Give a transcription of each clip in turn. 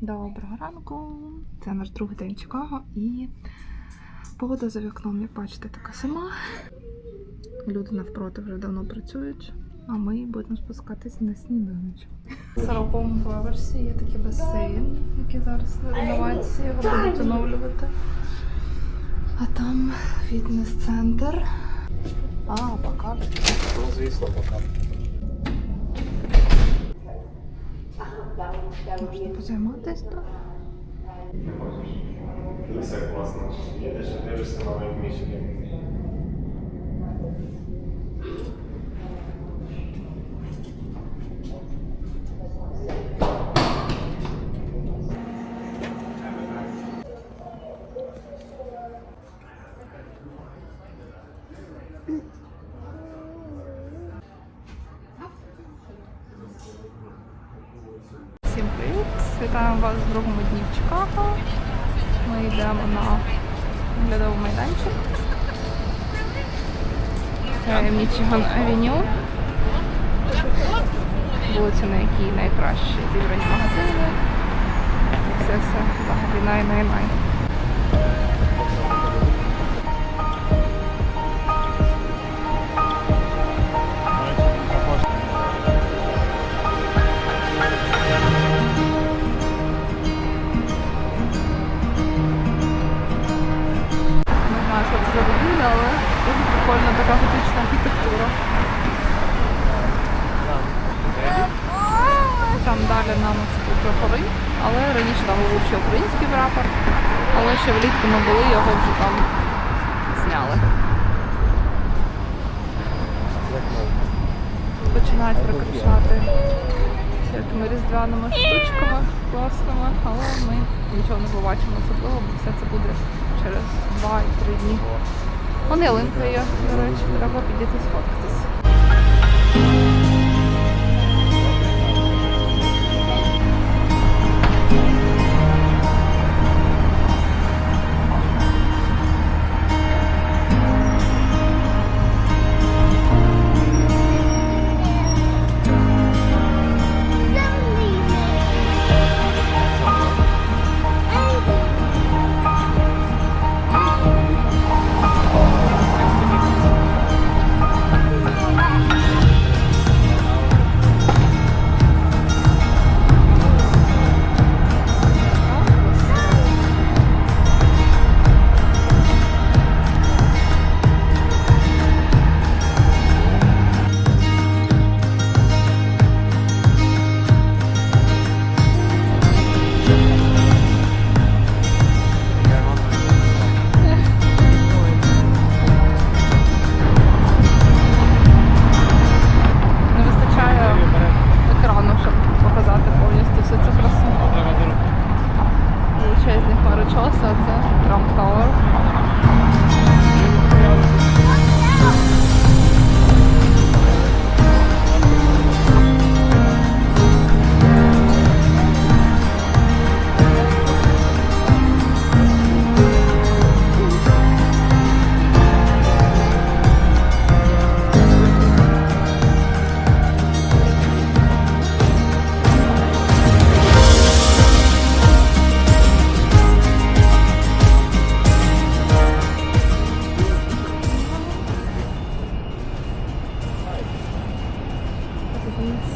Доброго ранку. Це наш другий день Чикаго і погода за вікном, як бачите, така сама. Люди навпроти вже давно працюють, а ми будемо спускатись на сніданочок. На 40 поверсі є такий басейн, який зараз на реновації його будуть оновлювати. А там фітнес-центр. А, покажуть. Ну, звісно, пока. Можна позайматися можеш. Все класно. Їдеш і дивишся на новий Мічиган. Вітаємо вас в другому дні в Чикаго. Ми йдемо на оглядовий майданчик. Це Мічиган Авеню. Вулиця, на якій найкраще зібрані магазини. Все все взагалі най-най-най. Далі це прапори, але раніше там був ще український прапор, але ще влітку ми були, його вже там зняли. Починають прикрашати всякими різдвяними штучками класними, але ми нічого не побачимо особливо, бо все це буде через 2-3 дні. Вон ялинка є, до речі, треба підійти сфоткатись.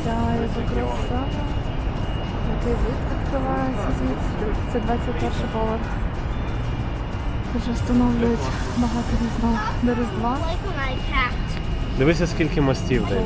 Подивіться, яка краса. Який вид відкривається звідси. Це 21 поверх. Вже встановлюють багато різного до Різдва. Дивися, скільки мостів дає.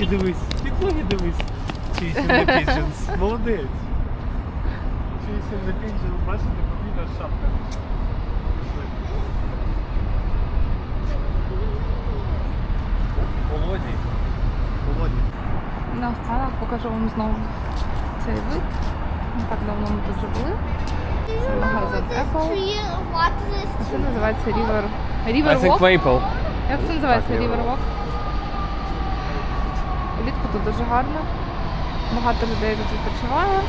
дивись, піклоні дивись. Chasing the pigeons. Молодець. Chasing the pigeons, бачите, подвійна шапка. Пішли. Голодні. Голодні. Наостанок покажу вам знову цей вид. Не так давно ми тут вже були. Це магазин Apple. Tree, what is А this Це tree? називається River, River Walk. Maple. Як це називається? Так, Тут дуже гарно. Багато людей тут відпочиває.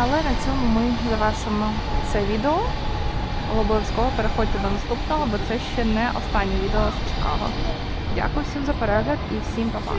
Але на цьому ми завершимо це відео. Обов'язково переходьте до наступного, бо це ще не останнє відео з Чикаго. Дякую всім за перегляд і всім па-па.